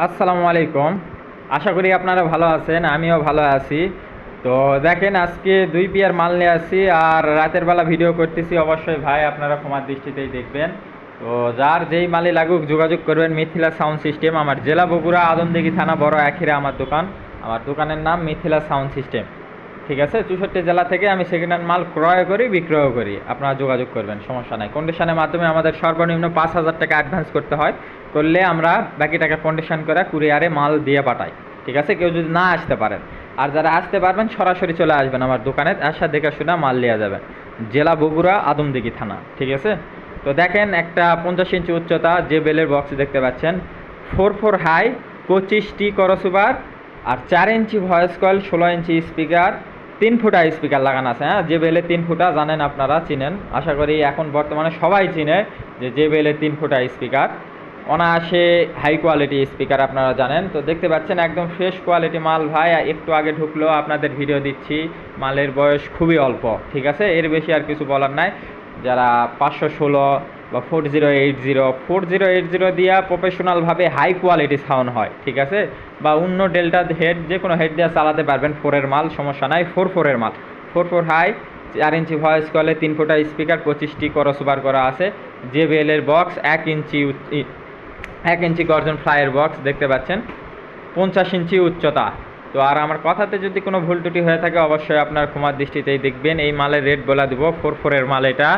আসসালামু আলাইকুম। আশা করি আপনারা ভালো আছেন, আমিও ভালো আছি। তো দেখেন, আজকে দুই পিয়ার মাল নিয়ে আসি আর রাতের বেলা ভিডিও করতেছি। অবশ্যই ভাই, আপনারা ক্ষমার দৃষ্টিতেই দেখবেন। তো যার যেই মালই লাগুক, যোগাযোগ করবেন মিথিলা সাউন্ড সিস্টেম, আমার জেলা বগুড়া আদমদিঘি থানা, বড় এখিরে আমার দোকান। আমার দোকানের নাম মিথিলা সাউন্ড সিস্টেম। ঠিক আছে, চৌষট্টি জেলা থেকে আমি সেকেন্ড হ্যান্ড মাল ক্রয় করি বিক্রয় করি। আপনারা যোগাযোগ করবেন, সমস্যা নাই। কন্ডিশনের মাধ্যমে আমাদের সর্বনিম্ন পাঁচ হাজার টাকা অ্যাডভান্স করতে হয়। করলে আমরা বাকি টাকা কন্ডিশন করে কুরিয়ারে মাল দিয়ে পাঠাই। ঠিক আছে? কেউ যদি না আসতে পারেন, আর যারা আসতে পারবেন, সরাসরি চলে আসবেন আমার দোকানে, আসা দেখে শুনে মাল নেওয়া যাবে। জেলা বগুড়া, আদমদিঘি থানা। ঠিক আছে? তো দেখেন একটা পঞ্চাশ ইঞ্চি উচ্চতা, যে বেলের বক্স দেখতে পাচ্ছেন, ফোর ফোর হাই পঁচিশটি করসুবার, আর চার ইঞ্চি ভয়েস কয়েল ষোলো ইঞ্চি স্পিকার তিন ফুটা স্পিকার লাগানো আছে হ্যাঁ? যে বেলে তিন ফুটা জানেন আপনারা, চিনেন। আশা করি এখন বর্তমানে সবাই চিনে যে যে বেলে তিন ফুটা স্পিকার অনায়াসে হাই কোয়ালিটি স্পিকার আপনারা জানেন। তো দেখতে পাচ্ছেন একদম ফ্রেশ কোয়ালিটি মাল ভাই একটু আগে ঢুকলো, আপনাদের ভিডিও দিচ্ছি। মালের বয়স খুবই অল্প, ঠিক আছে? এর বেশি আর কিছু বলার নাই। যারা পাঁচশো ষোলো বা four zero eight zero four zero eight zero দিয়া প্রফেশনালভাবে হাই কোয়ালিটি সাউন্ড হয়, ঠিক আছে? বা অন্য ডেল্টা হেড যে কোনো হেড দিয়ে চালাতে পারবেন ফোরের মাল, সমস্যা নাই ফোর ফোরের মাল। ফোর ফোর হাই চার ইঞ্চি ভয়েস কলে তিন ফুটা স্পিকার পঁচিশটি করসবার করা আছে। জে এর বক্স এক ইঞ্চি এক ইঞ্চি গর্জন ফ্লাইয়ের বক্স দেখতে পাচ্ছেন? পঞ্চাশ ইঞ্চি উচ্চতা। তো আর আমার কথাতে যদি কোনো ভুল ত্রুটি হয়ে থাকে, অবশ্যই আপনার ক্ষমার দৃষ্টিতেই দেখবেন। এই মালের রেট বলে দিব ফোর ফোরের মাল এটা।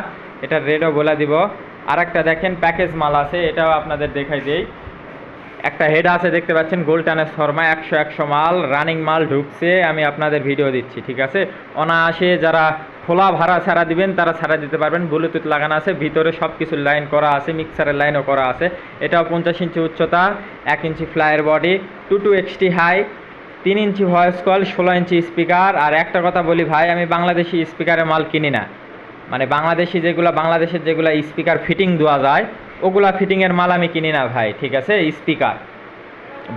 এটার রেটও বলে দিব। আর একটা দেখেন প্যাকেজ মাল আছে, এটাও আপনাদের দেখাই দেই। একটা হেড আছে, দেখতে পাচ্ছেন গোল্টানের শর্মা, একশো একশো মাল রানিং মাল ঢুকছে, আমি আপনাদের ভিডিও দিচ্ছি, ঠিক আছে? অনায়াসে যারা খোলা ভাড়া ছাড়া দিবেন, তারা ছাড়া দিতে পারবেন ব্লুটুথ লাগানো আছে, ভিতরে সব কিছু লাইন করা আছে মিক্সারের লাইনও করা আছে। এটাও পঞ্চাশ ইঞ্চি উচ্চতা, এক ইঞ্চি ফ্লাইয়ের বডি টু টু এক্সটি হাই তিন ইঞ্চি ভয়েস কল ষোলো ইঞ্চি স্পিকার আর একটা কথা বলি ভাই, আমি বাংলাদেশি স্পিকারে মাল কিনি না। মানে বাংলাদেশি যেগুলো, বাংলাদেশের যেগুলো স্পিকার ফিটিং দেওয়া যায়, ওগুলা ফিটিংয়ের মাল আমি কিনি না ভাই, ঠিক আছে? স্পিকার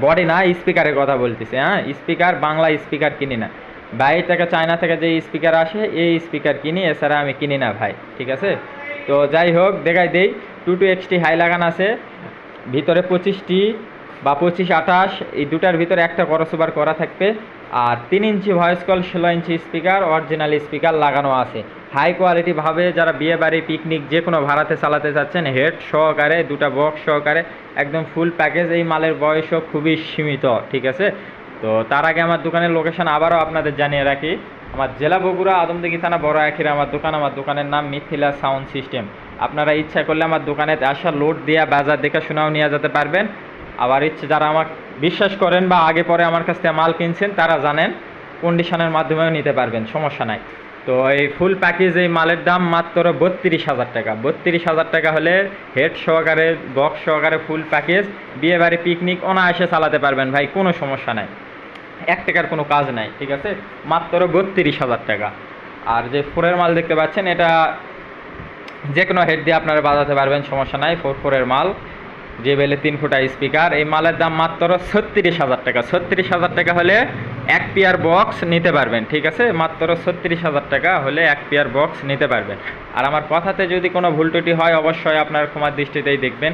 বডি না স্পিকারের কথা বলতেছি হ্যাঁ? স্পিকার বাংলা স্পিকার কিনি না। বাইরে থেকে, চায়না থেকে যে স্পিকার আসে, এই স্পিকার কিনি, এছাড়া আমি কিনি না ভাই, ঠিক আছে? তো যাই হোক, দেখাই দেই টু টু এক্সটি হাই লাগানো আছে, ভিতরে পঁচিশটি বা পঁচিশ আঠাশ, এই দুটার ভিতরে একটা করসোবার করা থাকবে। আর তিন ইঞ্চি ভয়েস কল ষোলো ইঞ্চি স্পিকার অরিজিনাল স্পিকার লাগানো আছে। হাই কোয়ালিটি ভাবে যারা বিয়ে বাড়ি পিকনিক যে কোনো ভাড়াতে চালাতে চাচ্ছেন হেড সহকারে, দুটা বক্স সহকারে, একদম ফুল প্যাকেজ এই মালের বয়সও খুবই সীমিত, ঠিক আছে? তো তার আগে আমার দোকানের লোকেশন আবারও আপনাদের জানিয়ে রাখি। আমার জেলা বগুড়া, আদমদিঘি থানা, বড় আখিরে আমার দোকান। আমার দোকানের নাম মিথিলা সাউন্ড সিস্টেম। আপনারা ইচ্ছা করলে আমার দোকানে আসা লোড দিয়া বাজার দেখে, শোনাও নিয়ে যেতে পারবেন। আবার ইচ্ছে যারা আমার বিশ্বাস করেন বা আগে পরে আমার কাছ থেকে মাল কিনছেন, তারা জানেন কন্ডিশনের মাধ্যমেও নিতে পারবেন, সমস্যা নাই। তো এই ফুল প্যাকেজ এই মালের দাম মাত্র বত্রিশ হাজার টাকা। বত্রিশ হাজার টাকা হলে হেড সহকারে বক্স সহকারে ফুল প্যাকেজ বিয়ে বাড়ি পিকনিক অনায়াসে চালাতে পারবেন ভাই, কোনো সমস্যা নাই। এক টাকার কোনো কাজ নাই, ঠিক আছে? মাত্র বত্রিশ হাজার টাকা। আর যে ফোরের মাল দেখতে পাচ্ছেন, এটা যে কোনো হেড দিয়ে আপনারা বাজাতে পারবেন, সমস্যা নাই ফোর ফোরের মাল। যে বেলে তিন ফুটা স্পিকার। এই মালের দাম মাত্র ছত্রিশ হাজার টাকা। ছত্রিশ হাজার টাকা হলে এক পিয়ার বক্স নিতে পারবেন, ঠিক আছে? মাত্র ছত্রিশ হাজার টাকা হলে এক পিয়ার বক্স নিতে পারবেন। আর আমার কথাতে যদি কোনো ভুল টুটি হয়, অবশ্যই আপনার ক্ষমার দৃষ্টিতেই দেখবেন।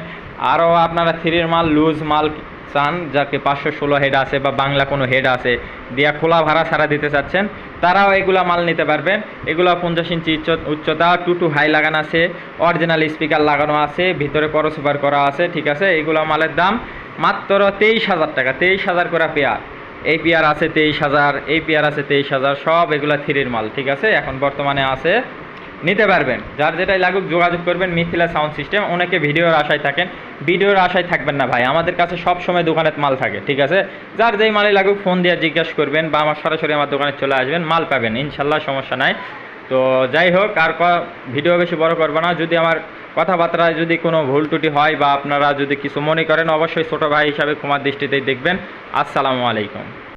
আরও আপনারা থ্রির মাল, লুজ মাল চান, যাকে পাঁচশো ষোলো হেড আছে বা বাংলা কোনো হেড আছে, দিয়া খোলা ভাড়া ছাড়া দিতে চাচ্ছেন, তারাও এগুলা মাল নিতে পারবেন। এগুলো পঞ্চাশ ইঞ্চি উচ্চ- উচ্চতা টু টু হাই লাগানো আছে অরিজিনাল স্পিকার লাগানো আছে, ভিতরে করসুপার করা আছে, ঠিক আছে? এগুলো মালের দাম মাত্র তেইশ হাজার টাকা, তেইশ হাজার করে পেয়ার। এই পেয়ার আছে তেইশ হাজার, এই পেয়ার আছে তেইশ হাজার, সব এগুলো থ্রির মাল, ঠিক আছে? এখন বর্তমানে আছে নিতে পারবেন। যার যেটাই লাগুক যোগাযোগ করবেন, মিথিলা সাউন্ড সিস্টেম। অনেকে ভিডিওর আশায় থাকেন। ভিডিওর আশায় থাকবেন না ভাই। আমাদের কাছে সব সময় দোকানে মাল থাকে, ঠিক আছে? যার যেই মালে লাগুক, ফোন দিয়ে জিজ্ঞাসা করবেন বা আমার সরাসরি আমার দোকানে চলে আসবেন, মাল পাবেন। ইনশাল্লাহ সমস্যা নাই। তো যাই হোক, আর ভিডিও বেশি বড় করব না। যদি আমার কথাবার্তায় যদি কোনো ভুল ত্রুটি হয় বা আপনারা যদি কিছু মনে করেন, অবশ্যই ছোটো ভাই হিসাবে ক্ষমার দৃষ্টিতেই দেখবেন। আসসালামু আলাইকুম।